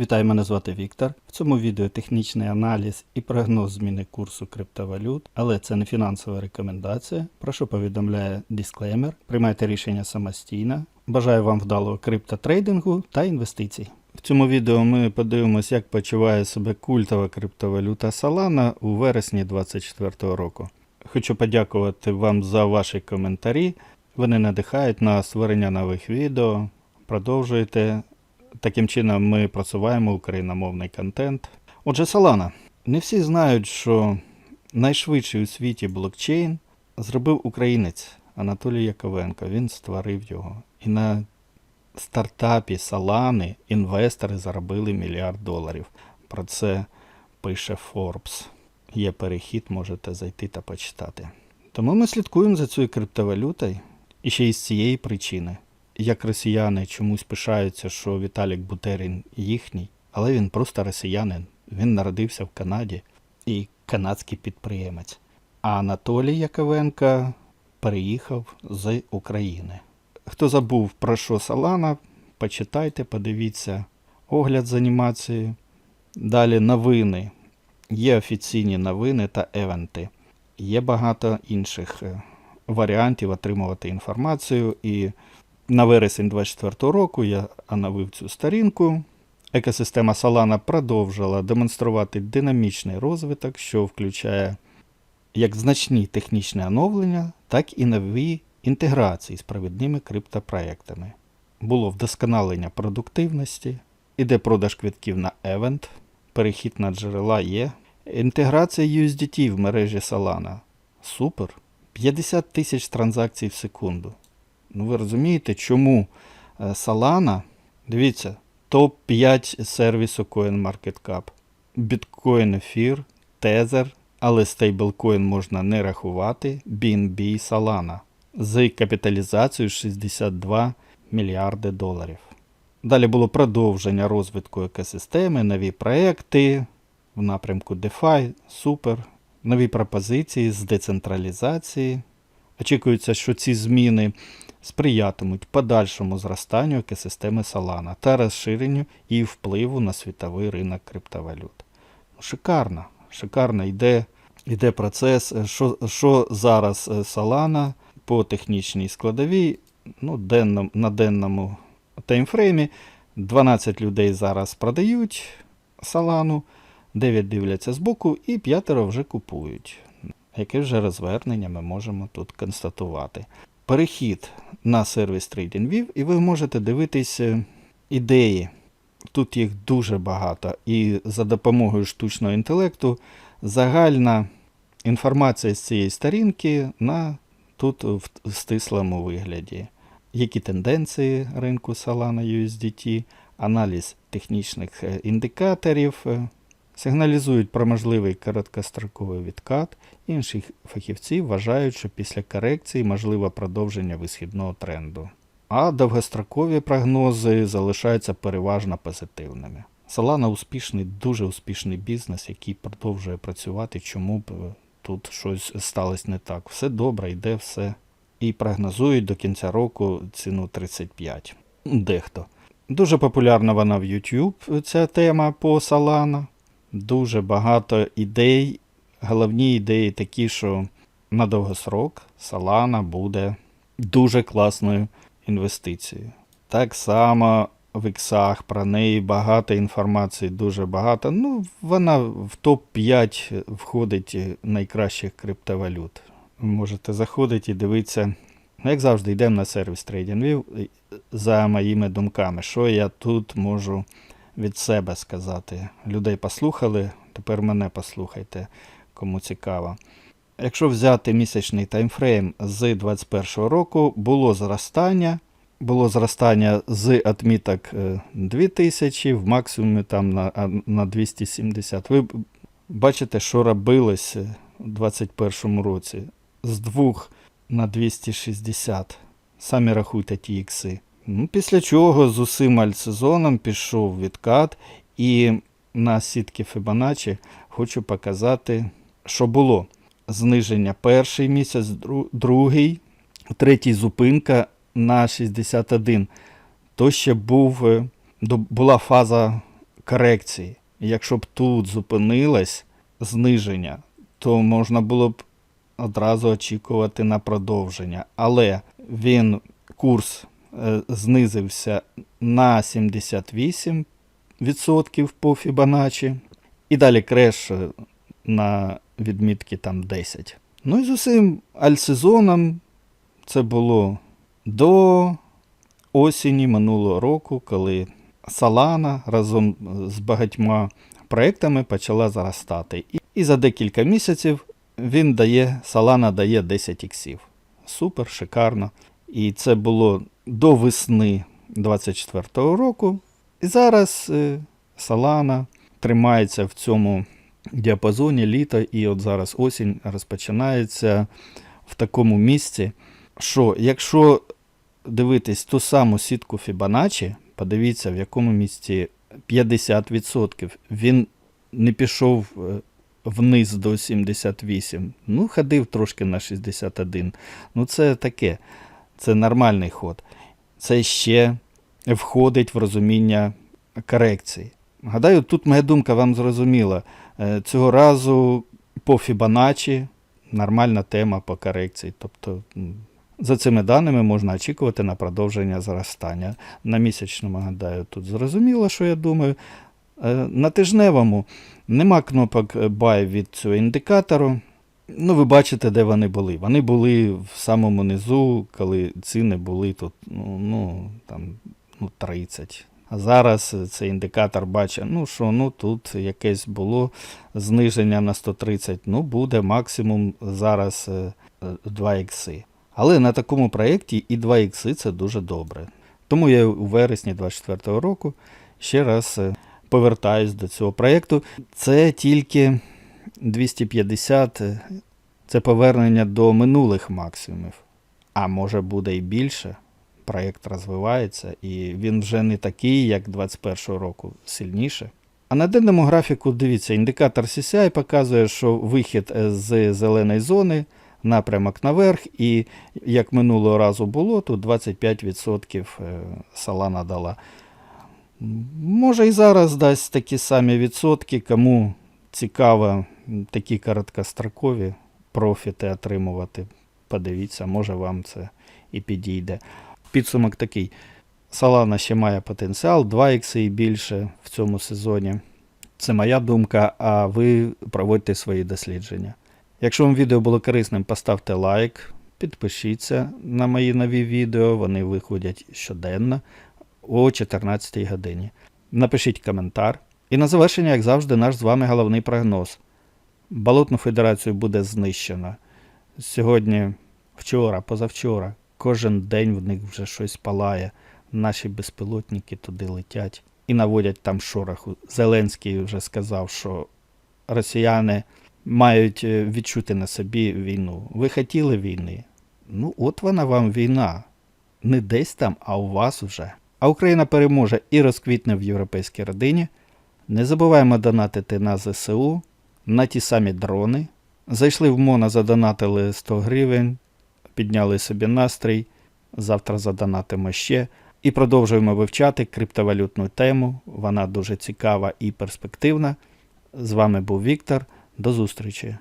Вітаю, мене звати Віктор. В цьому відео технічний аналіз і прогноз зміни курсу криптовалют, але це не фінансова рекомендація. Прошу повідомляє дисклеймер. Приймайте рішення самостійно. Бажаю вам вдалого криптотрейдингу та інвестицій. В цьому відео ми подивимось, як почуває себе культова криптовалюта Solana у вересні 2024 року. Хочу подякувати вам за ваші коментарі. Вони надихають на створення нових відео. Продовжуйте. Таким чином ми просуваємо україномовний контент. Отже, Solana. Не всі знають, що найшвидший у світі блокчейн зробив українець Анатолій Яковенко. Він створив його. І на стартапі Solana інвестори заробили мільярд доларів. Про це пише Forbes. Є перехід, можете зайти та почитати. Тому ми слідкуємо за цією криптовалютою і ще й з цієї причини. Як росіяни чомусь пишаються, що Віталік Бутерін їхній, але він просто росіянин. Він народився в Канаді і канадський підприємець. А Анатолій Яковенко переїхав з України. Хто забув про що Солана, почитайте, подивіться огляд з анімацією. Далі новини. Є офіційні новини та евенти. Є багато інших е, варіантів отримувати інформацію. І на вересень 2024 року я оновив цю сторінку. Екосистема Solana продовжила демонструвати динамічний розвиток, що включає як значні технічні оновлення, так і нові інтеграції з провідними криптопроектами. Було вдосконалення продуктивності, іде продаж квитків на Event, перехід на джерела є, інтеграція USDT в мережі Solana. Супер! 50 тисяч транзакцій в секунду. Ну ви розумієте, чому е, Solana, дивіться, топ-5 сервісу CoinMarketCap. Bitcoin Ефір, Tether, але стейблкоін можна не рахувати, BNB Solana з капіталізацією 62 мільярди доларів. Далі було продовження розвитку екосистеми, нові проекти в напрямку DeFi, супер, нові пропозиції з децентралізації. Очікується, що ці зміни сприятимуть подальшому зростанню екосистеми Solana та розширенню її впливу на світовий ринок криптовалют. Ну, Шикарно, шикарно йде, йде процес. Що, що зараз е, Solana по технічній складовій, ну, денном, на денному таймфреймі 12 людей зараз продають Solana, 9 дивляться збоку і п'ятеро вже купують. Яке вже розвернення ми можемо тут констатувати. Перехід на сервіс TradingView, і ви можете дивитись е, ідеї. Тут їх дуже багато. І за допомогою штучного інтелекту загальна інформація з цієї сторінки на тут в стислому вигляді. Які тенденції ринку Solana USDT, аналіз технічних е, індикаторів, е, сигналізують про можливий короткостроковий відкат. Інші фахівці вважають, що після корекції можливе продовження висхідного тренду. А довгострокові прогнози залишаються переважно позитивними. Solana успішний, дуже успішний бізнес, який продовжує працювати, чому б е, тут щось сталося не так. Все добре, йде все. І прогнозують до кінця року ціну 35. Дехто. Дуже популярна вона в YouTube, ця тема по Solana. Дуже багато ідей. Головні ідеї такі, що на довгосрок Solana буде дуже класною інвестицією. Так само в іксах про неї багато інформації, дуже багато. Ну, вона в топ-5 входить найкращих криптовалют. Можете заходити і дивитися. Ну, Як завжди, йдемо на сервіс TradingView за моїми думками, що я тут можу від себе сказати. Людей послухали, тепер мене послухайте, кому цікаво. Якщо взяти місячний таймфрейм з 2021 року, було зростання. Було зростання з отміток е, 2000 в максимумі там на, на 270. Ви бачите, що робилось е, у 2021 році. З 2 на 260. Самі рахуйте ті ікси. Ну, після чого з усім альтсезоном пішов відкат, і на сітки Fibonacci хочу показати, що було. Зниження перший місяць, другий, третій зупинка на 61. То ще був, е, була фаза корекції. Якщо б тут зупинилось зниження, то можна було б одразу очікувати на продовження. Але він курс знизився на 78% по Фібоначчі. І далі креш е, на відмітки там 10. Ну і з усім альсезоном це було до осені минулого року, коли Салана разом з багатьма проектами почала зростати. І за декілька місяців він дає, Салана дає 10 іксів. Супер, шикарно. І це було до весни 24-го року. І зараз е, Салана тримається в цьому діапазоні літа, і от зараз осінь розпочинається в такому місці, що якщо дивитись ту саму сітку Фібоначчі, подивіться, в якому місці 50%. Він не пішов е, вниз до 78. Ну, ходив трошки на 61. Ну, це таке, це нормальний ход. Це ще входить в розуміння корекції. Гадаю, тут моя думка вам зрозуміла. Е, Цього разу по Фібоначчі нормальна тема по корекції. Тобто за цими даними можна очікувати на продовження зростання. На місячному, гадаю, тут зрозуміло, що я думаю. Е, На тижневому нема кнопок buy від цього індикатору. Ну, ви бачите, де вони були. Вони були в самому низу, коли ціни були тут ну, ну, там, ну, 30. А зараз цей індикатор бачить, ну що, ну тут якесь було зниження на 130, ну буде максимум зараз е, е, 2 ікси. Але на такому проєкті і 2 ікси це дуже добре. Тому я у вересні 24 року ще раз е, повертаюсь до цього проєкту. Це тільки 250, е, це повернення до минулих максимумів. А може буде і більше. Проєкт розвивається, і він вже не такий, як 21 року, сильніше. А на денному графіку, дивіться, індикатор CCI показує, що вихід е, з зеленої зони, напрямок наверх, і як минулого разу було, тут 25% е, Solana дала. Може і зараз дасть такі самі відсотки, кому цікаво такі короткострокові профіти отримувати. Подивіться, може вам це і підійде. Підсумок такий. Solana ще має потенціал, 2 ікси і більше в цьому сезоні. Це моя думка, а ви проводьте свої дослідження. Якщо вам відео було корисним, поставте лайк, підпишіться на мої нові відео, вони виходять щоденно о 14 годині. Напишіть коментар. І на завершення, як завжди, наш з вами головний прогноз. Балотну федерацію буде знищено. Сьогодні, вчора, позавчора, кожен день в них вже щось палає. Наші безпілотники туди летять і наводять там шороху. Зеленський вже сказав, що росіяни мають е, відчути на собі війну. Ви хотіли війни? Ну, от вона вам війна. Не десь там, а у вас вже. А Україна переможе і розквітне в європейській родині. Не забуваємо донатити на ЗСУ, на ті самі дрони. Зайшли в МОНА, задонатили 100 гривень, підняли собі настрій. Завтра задонатимо ще. І продовжуємо вивчати криптовалютну тему. Вона дуже цікава і перспективна. З вами був Віктор. До зустрічі!